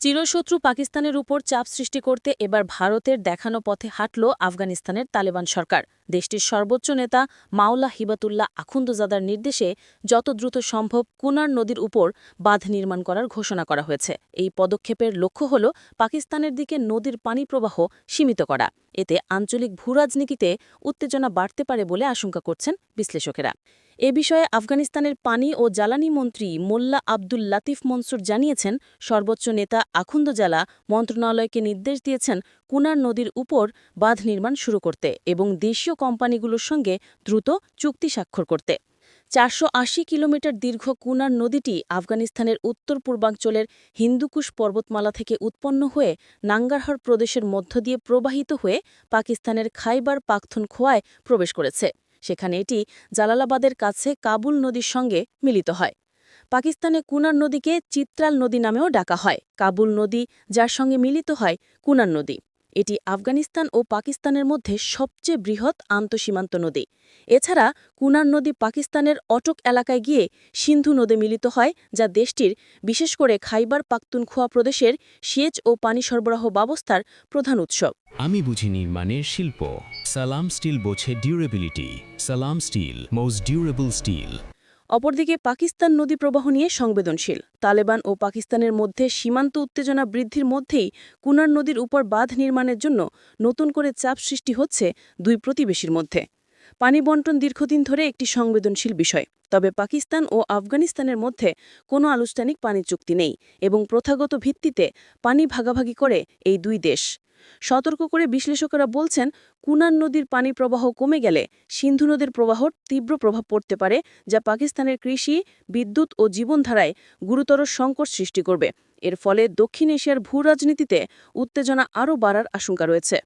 চিরশত্রু পাকিস্তানের উপর চাপ সৃষ্টি করতে এবার ভারতের দেখানো পথে হাঁটল আফগানিস্তানের তালেবান সরকার। দেশটির সর্বোচ্চ নেতা মাওলা হিবাতুল্লাহ আখুন্দজাদার নির্দেশে যত দ্রুত সম্ভব কুনার নদীর উপর বাঁধ নির্মাণ করার ঘোষণা করা হয়েছে। এই পদক্ষেপের লক্ষ্য হল পাকিস্তানের দিকে নদীর পানি প্রবাহ সীমিত করা। এতে আঞ্চলিক ভূরাজনীতিতে উত্তেজনা বাড়তে পারে বলে আশঙ্কা করছেন বিশ্লেষকেরা। এ বিষয়ে আফগানিস্তানের পানি ও জ্বালানি মন্ত্রী মোল্লা আব্দুল লাতিফ মনসুর জানিয়েছেন, সর্বোচ্চ নেতা আখুন্দজালা মন্ত্রণালয়কে নির্দেশ দিয়েছেন কুনার নদীর উপর বাঁধ নির্মাণ শুরু করতে এবং দেশীয় কোম্পানিগুলোর সঙ্গে দ্রুত চুক্তি স্বাক্ষর করতে। চারশো আশি কিলোমিটার দীর্ঘ কুনার নদীটি আফগানিস্তানের উত্তর পূর্বাঞ্চলের হিন্দুকুশ পর্বতমালা থেকে উৎপন্ন হয়ে নাঙ্গারহর প্রদেশের মধ্য দিয়ে প্রবাহিত হয়ে পাকিস্তানের খাইবার পাখতুনখোয়ায় প্রবেশ করেছে। সেখানে এটি জালালাবাদের কাছে কাবুল নদীর সঙ্গে মিলিত হয়। পাকিস্তানে কুনার নদীকে চিত্রাল নদী নামেও ডাকা হয়। কাবুল নদী, যার সঙ্গে মিলিত হয় কুনার নদী। এটি আফগানিস্তান ও পাকিস্তানের মধ্যে সবচেয়ে বৃহৎ আন্তঃসীমান্ত নদী। এছাড়া কুনার নদী পাকিস্তানের অটক এলাকায় গিয়ে সিন্ধু নদে মিলিত হয়, যা দেশটির, বিশেষ করে খাইবার পাখতুনখোয়া প্রদেশের সেচ ও পানি সরবরাহ ব্যবস্থার প্রধান উৎসব আমি বুঝি নির্মাণের শিল্প। সালাম স্টিল বোঝে ডিউরেবিলিটি। সালাম স্টিল, মোস্ট ডিউরেবল স্টিল। অপরদিকে পাকিস্তান নদী প্রবাহ নিয়ে সংবেদনশীল। তালেবান ও পাকিস্তানের মধ্যে সীমান্ত উত্তেজনা বৃদ্ধির মধ্যেই কুনার নদীর উপর বাঁধ নির্মাণের জন্য নতুন করে চাপ সৃষ্টি হচ্ছে দুই প্রতিবেশীর মধ্যে। পানি বন্টন দীর্ঘদিন ধরে একটি সংবেদনশীল বিষয়। তবে পাকিস্তান ও আফগানিস্তানের মধ্যে কোনো আনুষ্ঠানিক পানি চুক্তি নেই এবং প্রথাগত ভিত্তিতে পানি ভাগাভাগি করে এই দুই দেশ। সতর্ক করে বিশ্লেষকেরা বলছেন, কুনান নদীর পানি প্রবাহ কমে গেলে সিন্ধু নদীর প্রবাহর তীব্র প্রভাব পড়তে পারে, যা পাকিস্তানের কৃষি, বিদ্যুৎ ও জীবনধারায় গুরুতর সংকট সৃষ্টি করবে। এর ফলে দক্ষিণ এশিয়ার ভূরাজনীতিতে উত্তেজনা আরও বাড়ার আশঙ্কা রয়েছে।